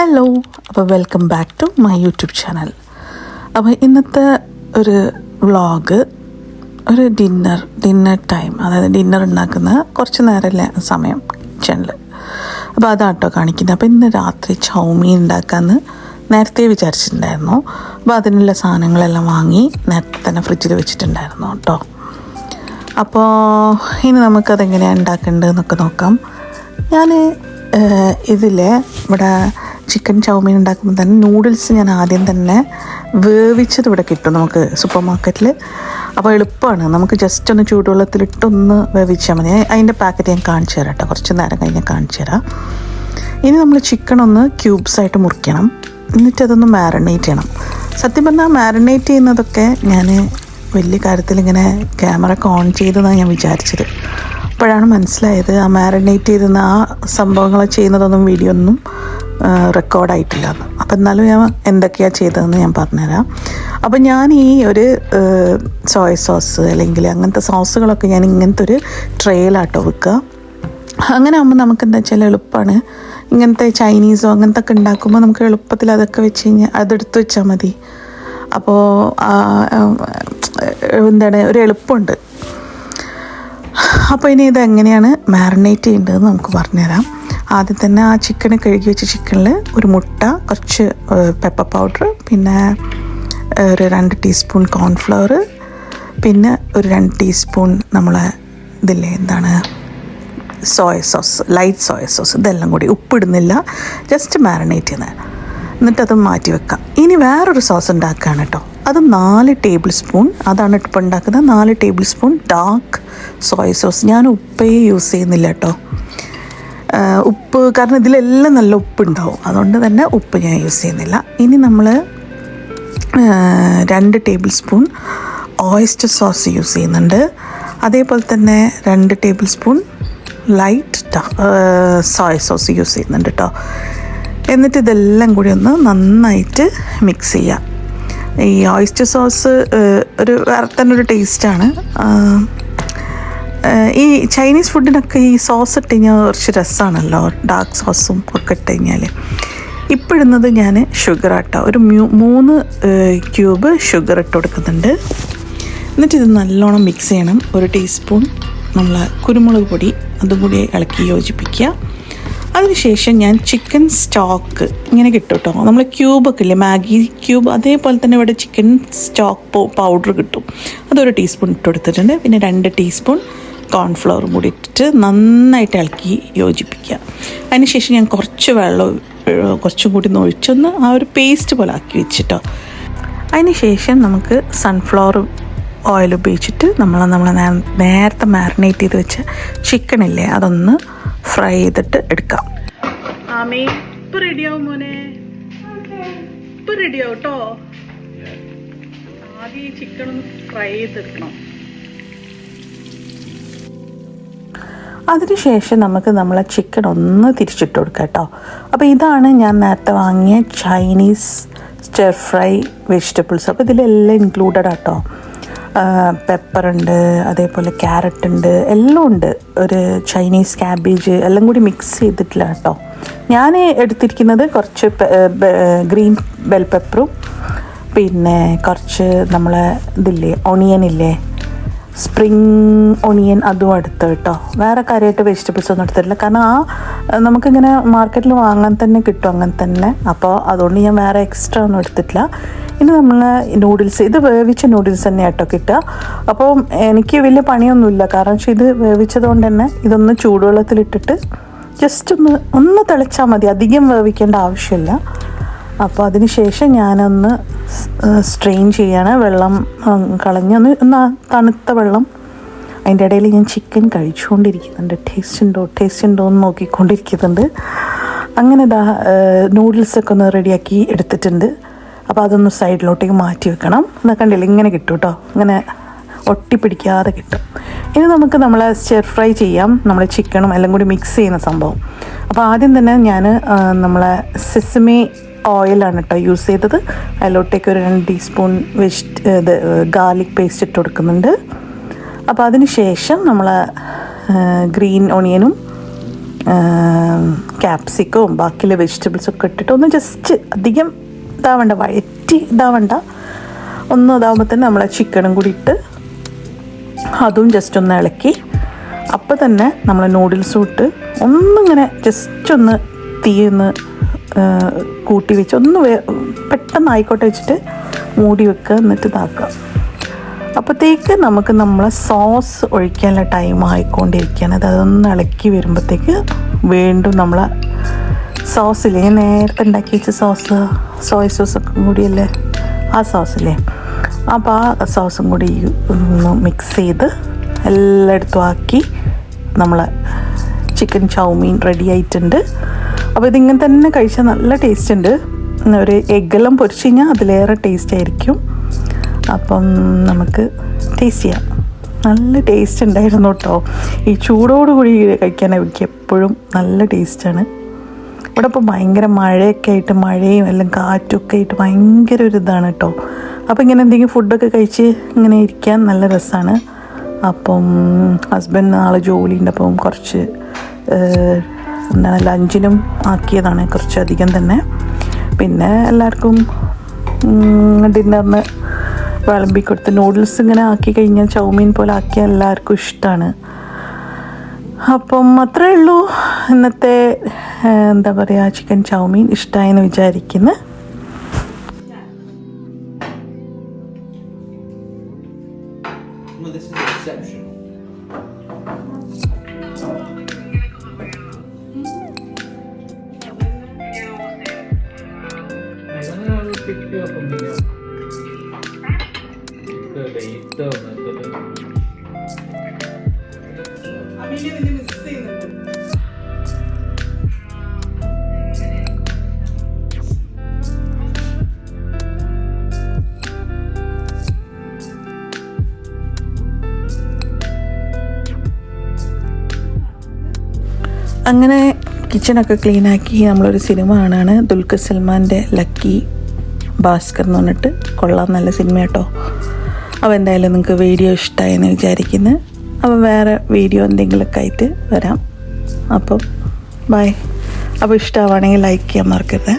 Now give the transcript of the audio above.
Hello അപ്പോൾ welcome back to my YouTube channel അപ്പോൾ ഇന്നത്തെ ഒരു വ്ളോഗ് ഒരു ഡിന്നർ ഡിന്നർ ടൈം അതായത് ഡിന്നർ ഉണ്ടാക്കുന്ന കുറച്ച് നേരമല്ലേ സമയം കിച്ചണിൽ അപ്പോൾ അതാട്ടോ കാണിക്കുന്നത്. അപ്പോൾ ഇന്ന് രാത്രി ചൗമീൻ ഉണ്ടാക്കാമെന്ന് നേരത്തെ വിചാരിച്ചിട്ടുണ്ടായിരുന്നു. അപ്പോൾ അതിനുള്ള സാധനങ്ങളെല്ലാം വാങ്ങി നേരത്തെ തന്നെ ഫ്രിഡ്ജിൽ വെച്ചിട്ടുണ്ടായിരുന്നു കേട്ടോ. അപ്പോൾ ഇനി നമുക്കതെങ്ങനെയാണ് ഉണ്ടാക്കേണ്ടതെന്നൊക്കെ നോക്കാം. ഞാൻ ഇതിൽ ഇവിടെ ചിക്കൻ ചൗമീൻ ഉണ്ടാക്കുമ്പോൾ തന്നെ നൂഡിൽസ് ഞാൻ ആദ്യം തന്നെ വേവിച്ചത് ഇവിടെ കിട്ടും നമുക്ക് സൂപ്പർ മാർക്കറ്റിൽ അപ്പോൾ എളുപ്പമാണ്. നമുക്ക് ജസ്റ്റ് ഒന്ന് ചൂടുവെള്ളത്തിലിട്ടൊന്ന് വേവിച്ചാൽ മതി. അതിന്റെ പാക്കറ്റ് ഞാൻ കാണിച്ചു തരാം കേട്ടോ. കുറച്ച് നേരം കഴിഞ്ഞ് കാണിച്ചു തരാം. ഇനി നമ്മൾ ചിക്കൻ ഒന്ന് ക്യൂബ്സായിട്ട് മുറിക്കണം. എന്നിട്ട് അതൊന്ന് മാരിനേറ്റ് ചെയ്യണം. സത്യം പറഞ്ഞാൽ മാരിനേറ്റ് ചെയ്യുന്നതൊക്കെ ഞാൻ വലിയ കാര്യത്തിൽ ഇങ്ങനെ ക്യാമറ ഒക്കെ ഓൺ ചെയ്തെന്നാണ് ഞാൻ വിചാരിച്ചത്. അപ്പോഴാണ് മനസ്സിലായത് ആ മാരിനേറ്റ് ചെയ്തിരുന്ന ആ സംഭവങ്ങൾ ചെയ്യുന്നതൊന്നും വീഡിയോ ഒന്നും റെക്കോർഡായിട്ടില്ല എന്ന്. അപ്പം എന്നാലും ഞാൻ എന്തൊക്കെയാണ് ചെയ്തതെന്ന് ഞാൻ പറഞ്ഞുതരാം. അപ്പം ഞാൻ ഈ ഒരു സോയ സോസ് അല്ലെങ്കിൽ അങ്ങനത്തെ സോസുകളൊക്കെ ഞാൻ ഇങ്ങനത്തെ ഒരു ട്രെയിലാട്ടോ വെക്കുക. അങ്ങനെ ആകുമ്പോൾ നമുക്ക് എന്താ വെച്ചാൽ എളുപ്പമാണ് ഇങ്ങനത്തെ ചൈനീസോ അങ്ങനത്തെ ഒക്കെ ഉണ്ടാക്കുമ്പോൾ നമുക്ക് എളുപ്പത്തിൽ അതൊക്കെ വെച്ച് കഴിഞ്ഞാൽ അതെടുത്ത് വെച്ചാൽ മതി. അപ്പോൾ എന്താണ് ഒരു എളുപ്പമുണ്ട്. അപ്പോൾ ഇനി ഇതെങ്ങനെയാണ് മാറിനേറ്റ് ചെയ്യേണ്ടതെന്ന് നമുക്ക് പറഞ്ഞുതരാം. ആദ്യം തന്നെ ആ ചിക്കൻ കഴുകി വെച്ച ചിക്കനിൽ ഒരു മുട്ട കുറച്ച് പെപ്പർ പൗഡർ പിന്നെ ഒരു രണ്ട് ടീസ്പൂൺ കോൺഫ്ലവർ പിന്നെ ഒരു രണ്ട് ടീസ്പൂൺ നമ്മൾ ഇതില്ലേ എന്താണ് soya sauce light soya sauce ഇതെല്ലാം കൂടി. ഉപ്പിടുന്നില്ല ജസ്റ്റ് മാരിനേറ്റ് ചെയ്യുന്നത്. എന്നിട്ടത് മാറ്റി വെക്കാം ഇനി വേറൊരു സോസ് ഉണ്ടാക്കുകയാണ് കേട്ടോ. അത് നാല് ടേബിൾ സ്പൂൺ. അതാണ് ഇപ്പോൾ ഉണ്ടാക്കുന്നത്. നാല് tablespoon dark soya sauce. ഞാൻ ഉപ്പേ യൂസ് ചെയ്യുന്നില്ല കേട്ടോ. ഉപ്പ് കാരണം ഇതിലെല്ലാം നല്ല ഉപ്പുണ്ടാവും. അതുകൊണ്ട് തന്നെ ഉപ്പ് ഞാൻ യൂസ് ചെയ്യുന്നില്ല. ഇനി നമ്മൾ രണ്ട് tablespoon oyster sauce use ചെയ്യുന്നുണ്ട്. അതേപോലെ തന്നെ രണ്ട് tablespoon light soya sauce use ചെയ്യുന്നുണ്ട് കേട്ടോ. എന്നിട്ട് ഇതെല്ലാം കൂടി ഒന്ന് നന്നായിട്ട് മിക്സ് ചെയ്യാം. ഈ ഓയിസ്റ്റർ സോസ് ഒരു വേറെ തന്നെ ഒരു ടേസ്റ്റാണ് ഈ ചൈനീസ് ഫുഡിനൊക്കെ ഈ സോസ് ഇട്ട് കഴിഞ്ഞാൽ കുറച്ച് രസമാണല്ലോ ഡാർക്ക് സോസും ഒക്കെ ഇട്ട് കഴിഞ്ഞാൽ ഇപ്പോഴുന്നത് ഞാൻ ഷുഗർ ആട്ടോ. ഒരു മൂന്ന് ക്യൂബ് ഷുഗർ ഇട്ട് കൊടുക്കുന്നുണ്ട്. എന്നിട്ട് ഇത് നല്ലോണം മിക്സ് ചെയ്യണം. ഒരു ടീസ്പൂൺ നമ്മൾ കുരുമുളക് പൊടി അതും കൂടി ഇളക്കി യോജിപ്പിക്കുക. അതിനുശേഷം ഞാൻ ചിക്കൻ സ്റ്റോക്ക് ഇങ്ങനെ കിട്ടും കേട്ടോ നമ്മൾ ക്യൂബൊക്കെ ഇല്ലേ മാഗി ക്യൂബ് അതേപോലെ തന്നെ ഇവിടെ ചിക്കൻ സ്റ്റോക്ക് പൗഡർ കിട്ടും. അതൊരു ടീസ്പൂൺ ഇട്ട് കൊടുത്തിട്ടുണ്ട്. പിന്നെ രണ്ട് ടീസ്പൂൺ കോൺഫ്ലവറും കൂടി ഇട്ടിട്ട് നന്നായിട്ട് ഇളക്കി യോജിപ്പിക്കുക. അതിനുശേഷം ഞാൻ കുറച്ച് വെള്ളം കുറച്ചും കൂടി ഒഴിച്ചൊന്ന് ആ ഒരു പേസ്റ്റ് പോലെ ആക്കി വെച്ചിട്ടോ. അതിനുശേഷം നമുക്ക് സൺഫ്ലവർ ഓയിൽ ഉപയോഗിച്ചിട്ട് നമ്മൾ നമ്മൾ നേരത്തെ മാരിനേറ്റ് ചെയ്ത് വെച്ച ചിക്കൻ ഇല്ലേ അതൊന്ന് ഫ്രൈ ചെയ്തിട്ട് എടുക്കാം. ആമി ഇപ്പൊ റെഡിയാവും മോനെ? ഇപ്പൊ റെഡിയാവും കേട്ടോ ആദ്യം ഈ ചിക്കൻ ഒന്ന് ഫ്രൈ ചെയ്തെടുക്കണം. അതിനുശേഷം നമുക്ക് നമ്മളെ ചിക്കൻ ഒന്ന് തിരിച്ചിട്ട് കൊടുക്കാം കേട്ടോ അപ്പോൾ ഇതാണ് ഞാൻ നേരത്തെ വാങ്ങിയ ചൈനീസ് സ്റ്റർ ഫ്രൈ വെജിറ്റബിൾസ് അപ്പോൾ ഇതിലെല്ലാം ഇൻക്ലൂഡഡ് ആട്ടോ പെപ്പർ ഉണ്ട് അതേപോലെ ക്യാരറ്റ് ഉണ്ട് എല്ലാം ഉണ്ട്. ഒരു ചൈനീസ് ക്യാബേജ് എല്ലാം കൂടി മിക്സ് ചെയ്തിട്ടില്ല കേട്ടോ. ഞാൻ എടുത്തിരിക്കുന്നത് കുറച്ച് ഗ്രീൻ ബെൽ പെപ്പറും പിന്നെ കുറച്ച് നമ്മളെ ഇതില്ലേ ഒണിയൻ ഇല്ലേ? സ്പ്രിങ് ഒണിയൻ അതും എടുത്ത് കേട്ടോ. വേറെ കാര്യമായിട്ട് വെജിറ്റബിൾസ് ഒന്നും എടുത്തിട്ടില്ല. കാരണം ആ നമുക്കിങ്ങനെ മാർക്കറ്റിൽ വാങ്ങാൻ തന്നെ കിട്ടും അങ്ങനെ തന്നെ. അപ്പോൾ അതുകൊണ്ട് ഞാൻ വേറെ എക്സ്ട്രാ ഒന്നും എടുത്തിട്ടില്ല. ഇനി നമ്മൾ നൂഡിൽസ് ഇത് വേവിച്ച നൂഡിൽസ് തന്നെ കേട്ടോ കിട്ടുക. അപ്പോൾ എനിക്ക് വലിയ പണിയൊന്നുമില്ല. കാരണം വെച്ചാൽ ഇത് വേവിച്ചത് കൊണ്ട് തന്നെ ഇതൊന്ന് ചൂടുവെള്ളത്തിലിട്ടിട്ട് ജസ്റ്റ് ഒന്ന് ഒന്ന് തിളച്ചാൽ മതി. അധികം വേവിക്കേണ്ട ആവശ്യമില്ല. അപ്പോൾ അതിന് ശേഷം ഞാനൊന്ന് സ്ട്രെയിൻ ചെയ്യാണ്. വെള്ളം കളഞ്ഞ് ഒന്ന് തണുത്ത വെള്ളം അതിന്റെ ഇടയിൽ ഞാൻ ചിക്കൻ കഴിച്ചുകൊണ്ടിരിക്കുന്നുണ്ട്. ടേസ്റ്റ് ഉണ്ടോ ടേസ്റ്റ് ഉണ്ടോ എന്ന് നോക്കിക്കൊണ്ടിരിക്കുന്നുണ്ട്. അങ്ങനെ ദാ നൂഡിൽസൊക്കെ ഒന്ന് റെഡിയാക്കി എടുത്തിട്ടുണ്ട്. അപ്പോൾ അതൊന്ന് സൈഡിലോട്ടേക്ക് മാറ്റി വെക്കണം. എന്നാൽ കണ്ടില്ല ഇങ്ങനെ കിട്ടും കേട്ടോ. ഇങ്ങനെ ഒട്ടിപ്പിടിക്കാതെ കിട്ടും. ഇനി നമുക്ക് നമ്മളെ സ്റ്റെർ ഫ്രൈ ചെയ്യാം. നമ്മൾ ചിക്കനും എല്ലാം കൂടി മിക്സ് ചെയ്യുന്ന സംഭവം. അപ്പോൾ ആദ്യം തന്നെ ഞാൻ നമ്മളെ സെസമി ഓയിലാണ് കേട്ടോ യൂസ് ചെയ്തത്. അതിലോട്ടേക്ക് ഒരു രണ്ട് ടീസ്പൂൺ വെജ് ഇത് ഗാർലിക് പേസ്റ്റ് ഇട്ട് കൊടുക്കുന്നുണ്ട്. അപ്പോൾ അതിന് ശേഷം നമ്മൾ ഗ്രീൻ ഓണിയനും ക്യാപ്സിക്കവും ബാക്കിയുള്ള വെജിറ്റബിൾസും ഒക്കെ ഇട്ടിട്ട് ഒന്ന് ജസ്റ്റ് അധികം ഇതാവണ്ട വഴറ്റി ഇതാവണ്ട. ഒന്ന് ഇതാവുമ്പോൾ തന്നെ നമ്മൾ ചിക്കനും കൂടി ഇട്ട് അതും ജസ്റ്റ് ഒന്ന് ഇളക്കി. അപ്പോൾ തന്നെ നമ്മൾ നൂഡിൽസും ഇട്ട് ഒന്നിങ്ങനെ ജസ്റ്റ് ഒന്ന് തീ ഒന്ന് കൂട്ടി വെച്ച് ഒന്ന് പെട്ടെന്ന് ആയിക്കോട്ടെ വെച്ചിട്ട് മൂടി വെക്കുക എന്നിട്ട് ഇതാക്കുക. അപ്പോഴത്തേക്ക് നമുക്ക് നമ്മളെ സോസ് ഒഴിക്കാനുള്ള ടൈം ആയിക്കൊണ്ടിരിക്കുകയാണ്. അത് അതൊന്ന് ഇളക്കി വരുമ്പോഴത്തേക്ക് വീണ്ടും നമ്മളെ സോസില്ലേ ഞാൻ നേരത്തെ ഉണ്ടാക്കി വെച്ച സോസ് സോയ സോസൊക്കെ കൂടിയല്ലേ? ആ സോസില്ലേ അപ്പോൾ ആ സോസും കൂടി ഒന്ന് മിക്സ് ചെയ്ത് എല്ലായിടത്തും ആക്കി നമ്മളെ ചിക്കൻ ചൗമീൻ റെഡി ആയിട്ടുണ്ട്. അപ്പോൾ ഇതിങ്ങനെ തന്നെ കഴിച്ചാൽ നല്ല ടേസ്റ്റ് ഉണ്ട്. ഒരു എഗ്ഗെല്ലാം പൊരിച്ചു കഴിഞ്ഞാൽ അതിലേറെ ടേസ്റ്റ് ആയിരിക്കും. അപ്പം നമുക്ക് ടേസ്റ്റ് ചെയ്യാം. നല്ല ടേസ്റ്റ് ഉണ്ടായിരുന്നു കേട്ടോ. ഈ ചൂടോടുകൂടി കഴിക്കാൻ എനിക്ക് എപ്പോഴും നല്ല ടേസ്റ്റാണ് ഇവിടെ ഇപ്പോൾ ഭയങ്കര മഴയൊക്കെ ആയിട്ട് മഴയും എല്ലാം കാറ്റൊക്കെ ആയിട്ട് ഭയങ്കര ഒരു ഇതാണ് കേട്ടോ. അപ്പോൾ ഇങ്ങനെ എന്തെങ്കിലും ഫുഡൊക്കെ കഴിച്ച് ഇങ്ങനെ ഇരിക്കാൻ നല്ല രസമാണ് അപ്പം ഹസ്ബൻഡ് നാളെ ജോലി ഉണ്ട് അപ്പം കുറച്ച് എന്താണ് ലഞ്ചിനും ആക്കിയതാണ് കുറച്ചധികം തന്നെ. പിന്നെ എല്ലാവർക്കും ഡിന്നറിന് വിളമ്പി കൊടുത്ത് നൂഡിൽസ് ഇങ്ങനെ ആക്കി കഴിഞ്ഞാൽ ചൗമീൻ പോലെ ആക്കിയാൽ എല്ലാവർക്കും ഇഷ്ടമാണ് അപ്പം അത്രേ ഉള്ളൂ ഇന്നത്തെ എന്താ പറയുക ചിക്കൻ ചൗമീൻ ഇഷ്ടമായെന്ന് വിചാരിക്കുന്നു. No, this is. പിക്ക് ഒന്നുമില്ല ലേറ്റ് ആവുന്നത് അങ്ങനെ കിച്ചണൊക്കെ ക്ലീനാക്കി നമ്മളൊരു സിനിമ കാണാണ്. ദുൽഖർ സൽമാന്റെ ലക്കി. ഭാസ്കർ എന്ന് പറഞ്ഞിട്ട് കൊള്ളാം നല്ല സിനിമ കേട്ടോ. അപ്പോൾ എന്തായാലും നിങ്ങൾക്ക് വീഡിയോ ഇഷ്ടമായെന്ന് വിചാരിക്കുന്നു. അപ്പോൾ വേറെ വീഡിയോ എന്തെങ്കിലുമൊക്കെ ആയിട്ട് വരാം. അപ്പം ബൈ അപ്പോൾ ഇഷ്ടമാവുകയാണെങ്കിൽ ലൈക്ക് ചെയ്യാൻ മറക്കരുത്.